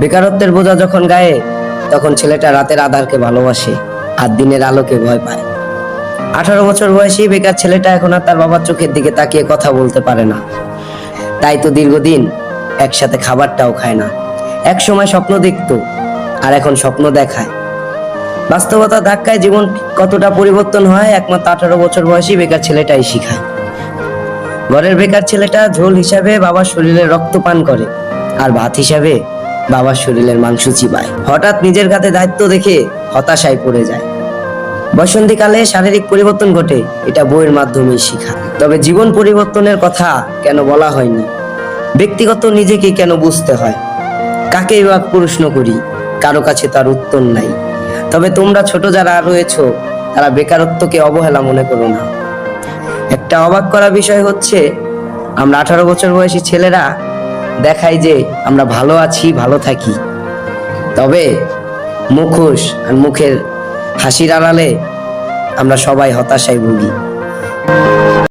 বেকারত্বের বোঝা যখন গায়ে, তখন ছেলেটা রাতের আধারকে ভালোবাসে আর দিনের আলোকে ভয় পায়। আঠারো বছর বয়সী বেকার ছেলেটা এখন আর তার বাবার চোখের দিকে তাকিয়ে কথা বলতে পারে না। তাই তো দীর্ঘদিন একসাথে খাবারটাও খায় না। এক সময় স্বপ্ন দেখতো আর এখন স্বপ্ন দেখায়। বাস্তবতা ধাক্কায় জীবন কতটা পরিবর্তন হয়, একমাত্র আঠারো বছর বয়সী বেকার ছেলেটাই শিখায়। ঘরের বেকার ছেলেটা ঝোল হিসাবে বাবার শরীরে রক্ত পান করে আর ভাত হিসাবে বাবার শরীরের মাংস চিবায়। হঠাৎ নিজের কাছে দায়িত্ব দেখে হতাশায় পড়ে যায়। বসন্তীকালে শারীরিক পরিবর্তন ঘটে, এটা বইয়ের মাধ্যমে শেখা। তবে জীবন পরিবর্তনের কথা কেন বলা হয়নি? ব্যক্তিগত নিজেকে কেন বুঝতে হয়? কাকে বা প্রশ্ন করি? কারও কাছে তার উত্তর নাই। তবে তোমরা ছোট যারা রয়েছো, তারা বেকারত্বকে অবহেলা মনে করো না। একটা অবাক করা বিষয় হচ্ছে, আমরা আঠারো বছর বয়সী ছেলেরা দেখাই যে আমরা ভালো আছি, ভালো থাকি। তবে মুখোশ আর মুখের হাসির আড়ালে আমরা সবাই হতাশায় ভুগি।